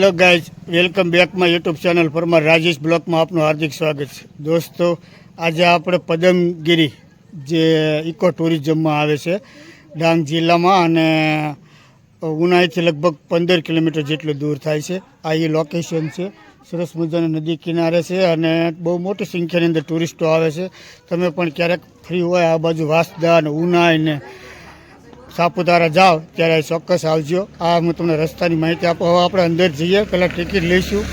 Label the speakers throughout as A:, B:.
A: Hello guys welcome back my YouTube channel Parmar Rajesh બ્લોકમાં આપનું હાર્દિક સ્વાગત છે. દોસ્તો, આજે આપણે પદમગીરી જે ઇકો ટુરિઝમમાં આવે છે, ડાંગ જિલ્લામાં અને ઉનાઈથી લગભગ પંદર કિલોમીટર જેટલું દૂર થાય છે. આ એ લોકેશન છે. સરસ મજાની નદી કિનારે છે અને બહુ મોટી સંખ્યાની અંદર ટુરિસ્ટો આવે છે. તમે પણ ક્યારેક ફ્રી હોય આ બાજુ વાસદા અને ઉનાઈ ને સાપુતારા જાઓ, ત્યારે ચોક્કસ આવજો. આ હું તમને રસ્તાની માહિતી આપો. હવે આપણે અંદર જઈએ, પહેલાં ટિકિટ લઈશું.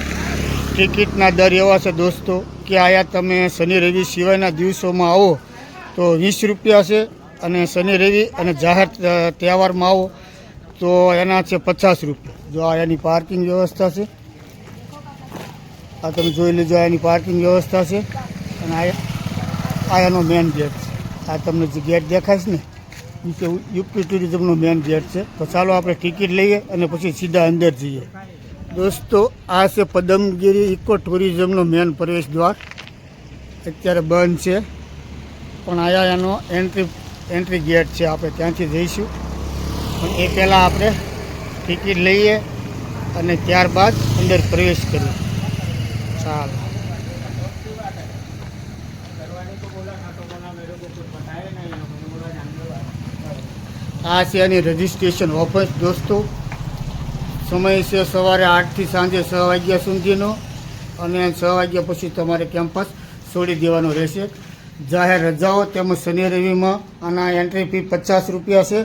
A: ટિકિટના દર એવા છે દોસ્તો, કે આયા તમે શનિ રવિ સિવાયના દિવસોમાં આવો, તો વીસ રૂપિયા છે અને શનિ રવિ અને જાહેર તહેવારમાં આવો, તો એના છે પચાસ રૂપિયા. જો આ એની પાર્કિંગ વ્યવસ્થા છે. આ તમે જોઈ લેજો આયાની પાર્કિંગ વ્યવસ્થા છે. અને આ એનો મેન ગેટ છે. આ તમને જે ગેટ દેખાય છે ને એ યુપી ટુરિઝમનો મેન ગેટ છે. તો ચાલો આપણે ટિકિટ લઈએ અને પછી સીધા અંદર જઈએ. દોસ્તો, આ છે પદમગીરી ઇકો ટુરિઝમનો મેન પ્રવેશ દ્વાર. અત્યારે બંધ છે. પણ આયા એનો એન્ટ્રી એન્ટ્રી ગેટ છે. આપણે ત્યાંથી જઈશું. પણ એ પહેલાં આપણે ટિકિટ લઈએ અને ત્યારબાદ અંદર પ્રવેશ કરીએ. ચાલો. આ છે એની રજિસ્ટ્રેશન ઓફિસ, દોસ્તો. સમય છે સવારે આઠથી સાંજે છ વાગ્યા સુધીનો અને છ વાગ્યા પછી તમારે કેમ્પસ છોડી દેવાનો રહેશે. જાહેર રજાઓ તેમજ શનિ રવિમાં આના એન્ટ્રી ફી પચાસ રૂપિયા છે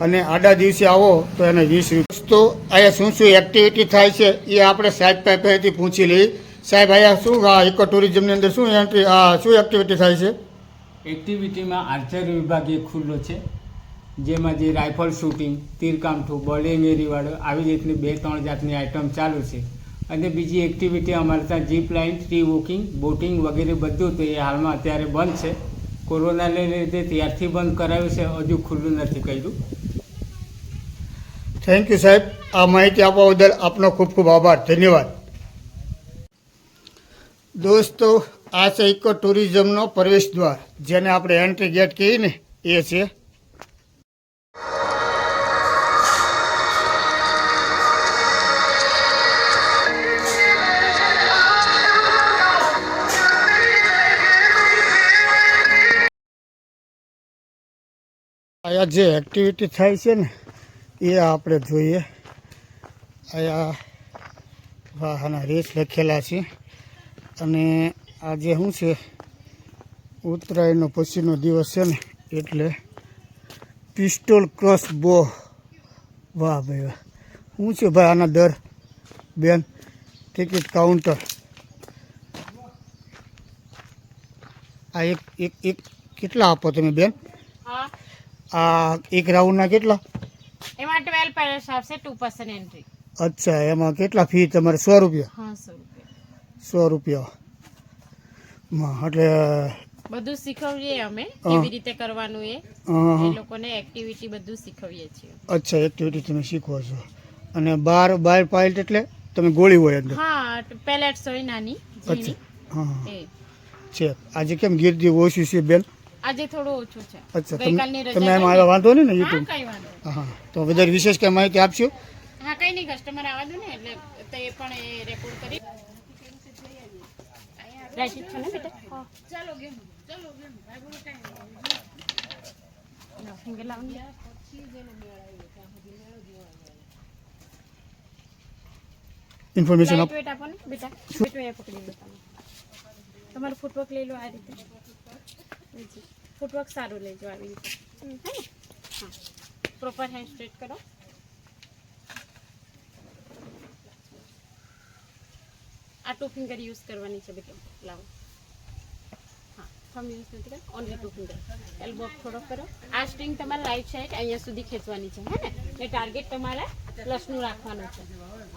A: અને આડા દિવસે આવો તો એને વીસ રૂપિયા. તો અહીંયા શું શું એક્ટિવિટી થાય છે એ આપણે સાહેબ પાસેથી પૂછી લઈએ. સાહેબ, અહીંયા શું આ ઇકો ટુરિઝમની અંદર શું એન્ટ્રી શું એક્ટિવિટી થાય છે?
B: એક્ટિવિટીમાં આર્ચરી વિભાગ એ ખુલ્લો છે. જેમાં જે રાઇફલ શૂટિંગ, તીરકામઠું બોલિંગ આવી રીતની બે ત્રણ જાતની આઇટમ ચાલુ છે. અને બીજી એક્ટિવિટી અમારે ત્યાં zip line tree walking boating વગેરે બધું તો એ હાલમાં અત્યારે બંધ છે. કોરોનાને લીધે ત્યારથી બંધ કરાવ્યું છે, હજુ ખુલ્લું નથી કર્યું.
A: થેન્ક યુ સાહેબ. આ માહિતી આપવા બદલ આપનો ખૂબ ખૂબ આભાર. ધન્યવાદ. દોસ્તો, આ છે ઇકો ટુરિઝમનો પ્રવેશ દ્વાર, જેને આપણે એન્ટ્રી ગેટ કહીએ ને, એ છે અહીંયા જે એક્ટિવિટી થાય છે ને, એ આપણે જોઈએ. અહીંયા વાહના રેસ લખેલા છે. અને આજે શું છે, ઉત્તરાયણનો પછીનો દિવસ છે ને, એટલે પિસ્ટોલ ક્રોસ બો. વાહ ભાઈ વાહ. શું છે ભાઈ આના દર, બેન? Ticket counter. આ એક એક એક, કેટલા આપો તમે, બેન?
C: હા.
A: આ એક રાઉન્ડના કેટલા?
C: એમાં ટ્વેલ્વ પેરેન્ટ્સ આવશે ટુ પર્સન્ટ એન્ટ્રી.
A: અચ્છા એમાં કેટલા ફી? તમારે સો રૂપિયા?
C: હા સો રૂપિયા.
A: સો રૂપિયા. માં એટલે
C: બધું શીખવીએ અમે કેવી રીતે કરવાનું એ. એ લોકોને એક્ટિવિટી બધું શીખવીએ છીએ.
A: અચ્છા એક્ટિવિટી તમે શીખવો છો. અને બાર બાર પાઇલ્ટ એટલે તમે ગોળી હોય અંદર?
C: હા પેલેટ્સ હોય નાની
A: અચ્છા. હા છે. આજે કેમ ગીરદી ઓછી છે બેન?
C: આજે થોડું ઓછું છે.
A: અચ્છા તમે એમ આવ્યા વાંધો નહીં ને યુટ્યુબ
C: કઈ વાંધો
A: હા તો વધારે વિશેષ કે માહિતી આપશો?
C: હા કઈ નહીં કસ્ટમર આવવા દો ને એટલે તો એ પણ એ રેકોર્ડ કરી. રાઈટ છે ને બેટા? ચાલો ગેમ ચાલો ગેમ. ભાઈ બોલો ફિંગર લાવની
A: ઇન્ફોર્મેશન આપ
C: બેટા. વેટ વેટ પકડી લો તમે તમારું ફૂટવર્ક લઈ લો આ રીતે. ફૂટવર્ક સારું લેજો આવી રીતે. હે પ્રોપર હેન્ડ સ્ટ્રેટ કરો. આ ટુ ફિંગર યુઝ કરવાની છે બેટા. લાવો. હા થમ નથી કર ઓનલી ટુ ફિંગર કરો. આ સ્ટ્રિંગ તમારે રાઈટ સાઈડ અહીંયા સુધી ખેંચવાની છે, હે એટલે ટાર્ગેટ તમારે પ્લસનું રાખવાનું છે.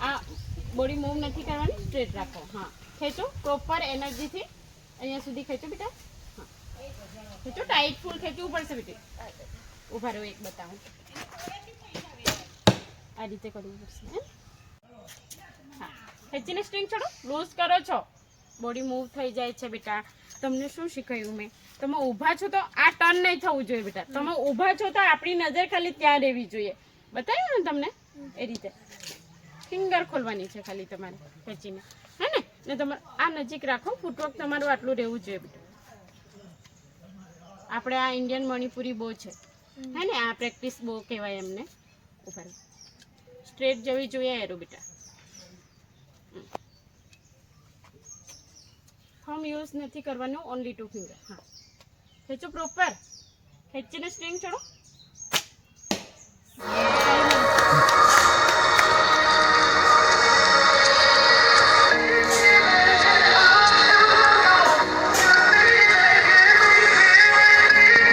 C: આ બોડી મૂવ નથી કરવાની સ્ટ્રેટ રાખો. હા. ખેંચો. પ્રોપર એનર્જીથી અહીંયા સુધી ખેંચો બેટા. ખેંચો, ટાઈટ ફૂલ ખેંચવું પડશે બેટી. ઊભા રહ્યો એક બતાવું. આ રીતે કરવું પડશે, હે? ખેંચીને સ્ટ્રિંગ છોડો. લૂઝ કરો છો. બોડી મૂવ થઈ જાય છે બેટા. તમને શું શીખવ્યું મેં? તમે ઊભા છો તો આ ટર્ન નહીં થવું જોઈએ બેટા. તમે ઊભા છો તો આપણી નજર ખાલી ત્યાં રહેવી જોઈએ. બતાવ્યું ને તમને? એ રીતે. ફિંગર ખોલવાની છે ખાલી તમારે ખેંચીને. હે ને? ને તમારે આ નજીક રાખો. ફૂટવર્ક તમારું આટલું રહેવું જોઈએ બેટા. આપણે આ ઇન્ડિયન મણિપુરી બહુ છે. હે ને? આ પ્રેક્ટિસ બહુ કહેવાય એમને. ઉપર સ્ટ્રેટ જવી જોઈએ એરો બેટા થમ યુઝ નથી કરવાનું ઓનલી ટુ ફિંગર હા. ખેંચો પ્રોપર ખેંચીને સ્ટ્રિંગ ચડો.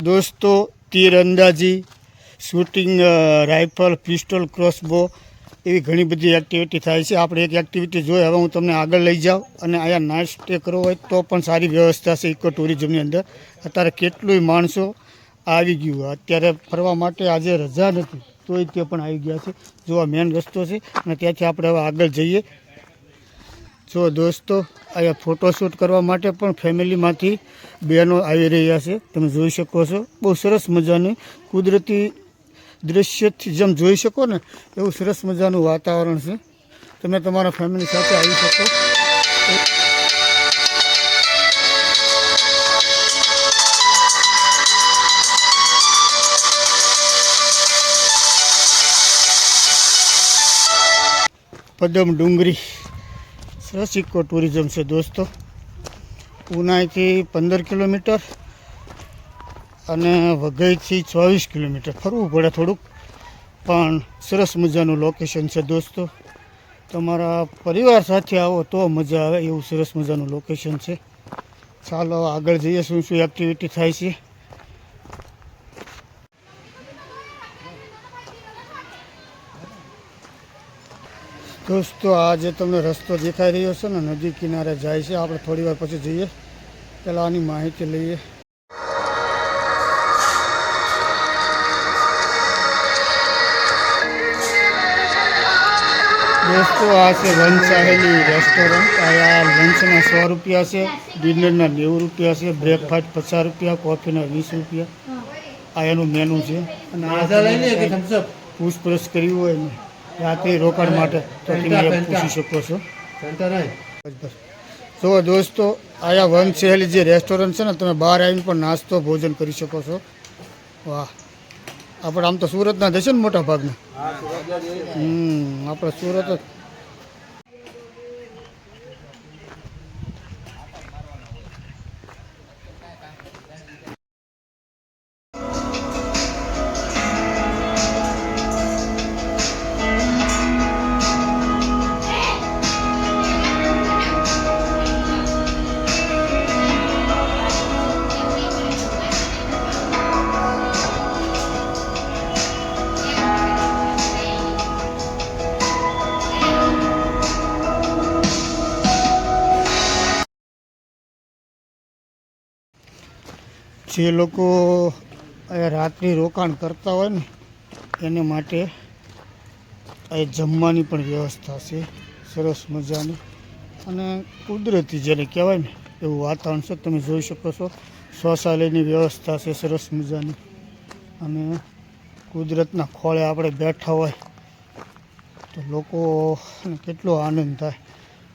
A: દોસ્તો, તીર અંદાજી, શૂટિંગ રાઇફલ, પિસ્ટોલ, ક્રોસબો એવી ઘણી બધી એક્ટિવિટી થાય છે. આપણે એક એક્ટિવિટી જોઈ, હવે હું તમને આગળ લઈ જાઉં અને અહીંયા નાઇટ સ્ટે કરવો હોય તો પણ સારી વ્યવસ્થા છે ઇકો ટુરિઝમની અંદર. અત્યારે કેટલુંય માણસો આવી ગયું અત્યારે ફરવા માટે આજે રજા નથી, તોય તે પણ આવી ગયા છે. જો આ મેન રસ્તો છે અને ત્યાંથી આપણે હવે આગળ જઈએ. જો દોસ્તો, અહીંયા ફોટોશૂટ કરવા માટે પણ ફેમિલીમાંથી બહેનો આવી રહ્યા છે. તમે જોઈ શકો છો. બહુ સરસ મજાની કુદરતી દૃશ્યથી જેમ જોઈ શકો ને, એવું સરસ મજાનું વાતાવરણ છે. તમે તમારા ફેમિલી સાથે આવી શકો. પદમ ડુંગરી. સરસ ઇકો ટુરિઝમ છે દોસ્તો. ઉનાઈથી પંદર કિલોમીટર અને વઘઈથી ચોવીસ કિલોમીટર. ફરવું પડે થોડુંક, પણ સરસ મજાનું લોકેશન છે દોસ્તો. તમારા પરિવાર સાથે આવો તો મજા આવે એવું સરસ મજાનું લોકેશન છે. ચાલો આગળ જઈએ, શું શું એક્ટિવિટી થાય છે? દોસ્તો આ જે તમને રસ્તો દેખાઈ રહ્યો છે ને નદી કિનારે જાય છે. આપણે થોડી વાર પછી જઈએ. પહેલાં આની માહિતી લઈએ. દોસ્તો આ છે વન ચાહેલી રેસ્ટોરન્ટ આ લંચના સો રૂપિયા છે. ડિનરના નેવું રૂપિયા છે. બ્રેકફાસ્ટ પચાસ રૂપિયા કોફીના વીસ રૂપિયા. આ એનું મેનુ છે. અને પૂછપરછ કરવી હોય ને. રાત્રે રોકાણ માટે તો તમે પૂછી શકો છો. બસ. જુઓ દોસ્તો આયા વન સહેલી જે રેસ્ટોરન્ટ છે ને તમે બહાર આવીને પણ નાસ્તો ભોજન કરી શકો છો. વાહ. આપણે આમ તો સુરતના જશે ને મોટા ભાગના હમ આપણે સુરત જ લોકો રાત્રિ રોકાણ કરતા હોય ને, એને માટે અહીં જમવાની પણ વ્યવસ્થા છે, સરસ મજાની. અને કુદરતી જેને કહેવાય ને, એવું વાતાવરણ છે, તમે જોઈ શકો છો. શૌચાલયની વ્યવસ્થા છે, સરસ મજાની. અને કુદરતના ખોળે આપણે બેઠા હોય, તો લોકોને કેટલો આનંદ થાય.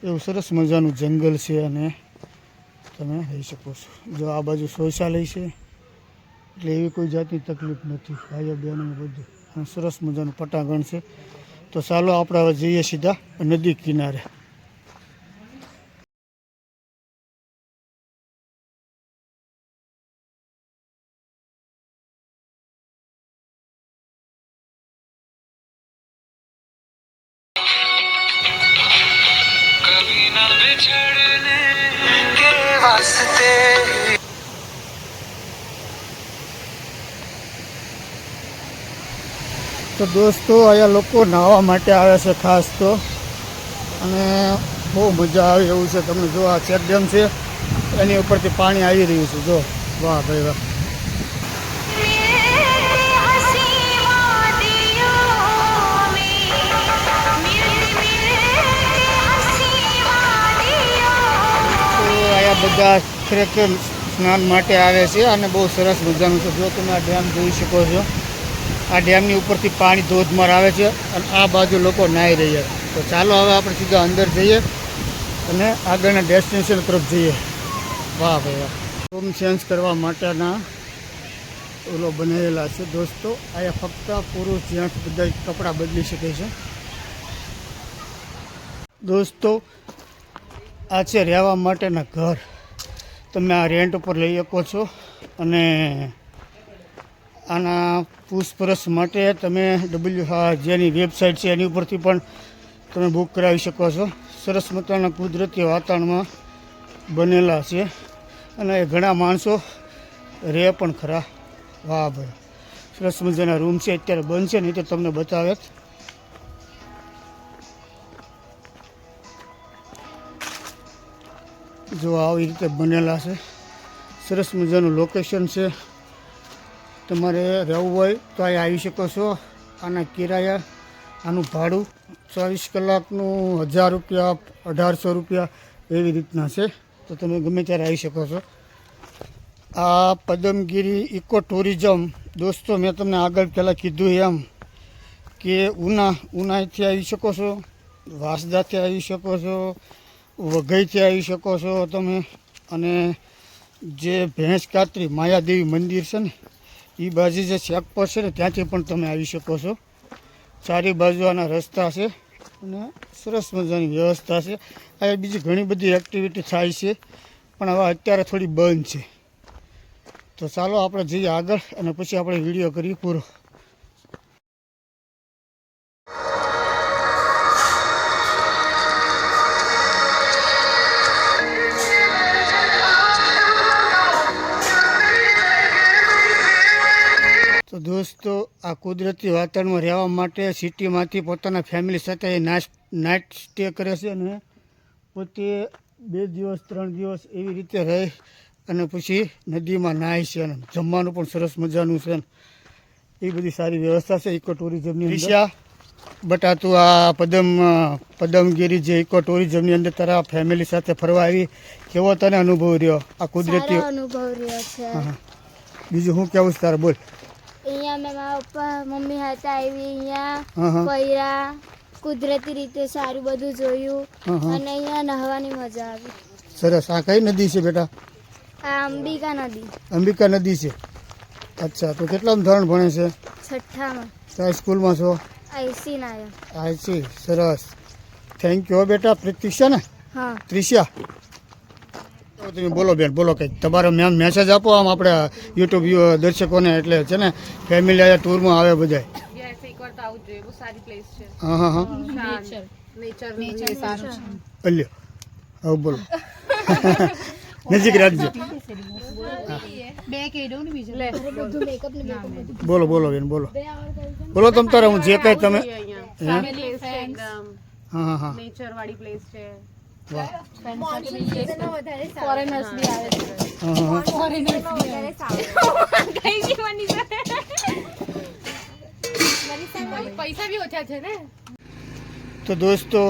A: એવું સરસ મજાનું જંગલ છે અને તમે રહી શકો છો. જો આ બાજુ શૌચાલય છે, એટલે એવી કોઈ જાતની તકલીફ નથી. ભાઈઓ, બહેનો બધું. અને સરસ મજાનું પટાંગણ છે. તો ચાલો આપણે હવે જઈએ સીધા નદી કિનારે.
D: वास्ते
A: તો દોસ્તો અહીંયા લોકો નાહવા માટે આવે છે ખાસ તો અને બહુ મજા આવે એવું છે તમને જો આ ચેક ડેમ છે એની ઉપરથી પાણી આવી રહ્યું છે જો વાહ ભાઈ વાહ બધા ખરેખર સ્નાન માટે આવે છે અને બહુ સરસ મજાનું છે. જો તમે આ ડેમ જોઈ શકો છો, આ ડેમની ઉપરથી પાણી ધોધમાર આવે છે અને આ બાજુ લોકો નાહી રહ્યા તો ચાલો હવે આપણે સીધા અંદર જઈએ અને આગળના ડેસ્ટિનેશન તરફ જઈએ. વાહ ભાઈ વાહ. રૂમ ચેન્જ કરવા માટેના ઓલો બનાવેલા છે. દોસ્તો, અહીંયા ફક્ત પુરુષ જેન્ટ્સ બધા કપડાં બદલી શકે છે. દોસ્તો, આ છે રહેવા માટેના ઘર. તમે આ રેન્ટ ઉપર લઈ શકો છો. અને આના પૂછપરછ માટે તમે ડબલ્યુ જેની વેબસાઇટ છે, એની ઉપરથી પણ તમે બુક કરાવી શકો છો. સરસ મજાના કુદરતી વાતાવરણમાં બનેલા છે. અને એ ઘણા માણસો રહે પણ ખરા. વાહ ભાઈ. સરસ મજાના રૂમ છે. અત્યારે બંધ છે, નહીં તો તમને બતાવે. જ. આવી રીતે બનેલા છે. સરસ મજાનું લોકેશન છે. તમારે રહેવું હોય તો અહીં આવી શકો છો. આના કિરાયા, આનું ભાડું ચોવીસ કલાકનું હજાર રૂપિયા, અઢારસો રૂપિયા એવી રીતના છે. તો તમે ગમે ત્યારે આવી શકો છો. આ પદમગીરી ઇકો ટુરિઝમ. દોસ્તો, મેં તમને આગળ પહેલાં કીધું એમ કે ઉના ઉનાથી આવી શકો છો, વાસદાથી આવી શકો છો વઘઈથી આવી શકો છો તમે. અને જે ભેંસ કાતરી માયાદેવી મંદિર છે ને એ બાજુ જે ચેકપોસ્ટ છે ને, ત્યાંથી પણ તમે આવી શકો છો. ચારે બાજુ આના રસ્તા છે અને સરસ મજાની વ્યવસ્થા છે. આ બીજી ઘણી બધી એક્ટિવિટી થાય છે, પણ હવે અત્યારે થોડી બંધ છે. તો ચાલો આપણે જઈએ આગળ અને પછી આપણે વીડિયો કરીએ પૂરો. આ કુદરતી વાતાવરણમાં રહેવા માટે સિટીમાંથી પોતાના ફેમિલી સાથે નાઇટ નાઇટ સ્ટે કરે છે અને પોતે બે દિવસ ત્રણ દિવસ એવી રીતે રહે અને પછી નદીમાં નાહે છે અને જમવાનું પણ સરસ મજાનું છે. એ બધી સારી વ્યવસ્થા છે ઇકો ટુરિઝમની રિક્ષા બટાતું આ પદમ પદમગીરી જે ઇકો ટુરિઝમની અંદર તારા ફેમિલી સાથે ફરવા આવી કેવો તને અનુભવ રહ્યો? આ કુદરતી
E: અનુભવ રહ્યો છે.
A: હા, હા. બીજું શું કેવું છે તારે? બોલ.
E: અહીંયા મેં મારા પપ્પા મમ્મી હતા આવી અહીંયા ફર્યા. કુદરતી રીતે સારું બધું જોયું. અને અહીંયા નહાવાની મજા આવી.
A: સરસ. આ કઈ નદી છે બેટા?
E: આ અંબિકા નદી.
A: અંબિકા નદી છે. અચ્છા તો કેટલામ ધોરણ ભણે છે?
E: છઠ્ઠામાં.
A: તો સ્કૂલમાં છો?
E: આઈસી
A: ના આઈસી. સરસ. થેન્ક યુ બેટા. પ્રતીક્ષા ને?
E: હા.
A: ત્રિષા તો તમે બોલો બેન બોલો કંઈક. તમારો મેમ મેસેજ આપો આમ આપણે યુટ્યુબ દર્શકોને એટલે છે ને ફેમિલી આયા ટૂરમાં આવે બધા હા હા હા.
C: નેચર નેચર સારું છે.
A: અલ્યો હવે બોલો. નજીક રાખજો. બોલો બોલો બેન બોલો. બોલો તમ તારે હું જે કઈ તમે હે? હા
C: નેચર વાળી પ્લેસ છે. ફોરેનર્સ બી આવે છે.
A: હા હા હા
C: પૈસા બી ઓછા છે ને
A: તો દોસ્તો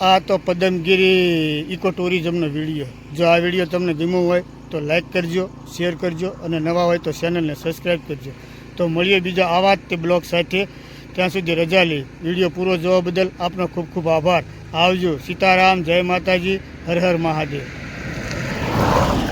A: આ તો પદમગીરી ઇકો ટુરિઝમનો વીડિયો. જો આ વીડિયો તમને ગમ્યો હોય તો લાઈક કરજો શેર કરજો અને નવા હોય તો ચેનલને સબસ્ક્રાઈબ કરજો. તો મળીએ બીજા આવા જ તે બ્લોગ સાથે. ત્યાં સુધી રજા લઈ વીડિયો પૂરો જોવા બદલ આપનો ખૂબ ખૂબ આભાર. આવજો. સીતારામ જય માતાજી હર હર મહાદેવ.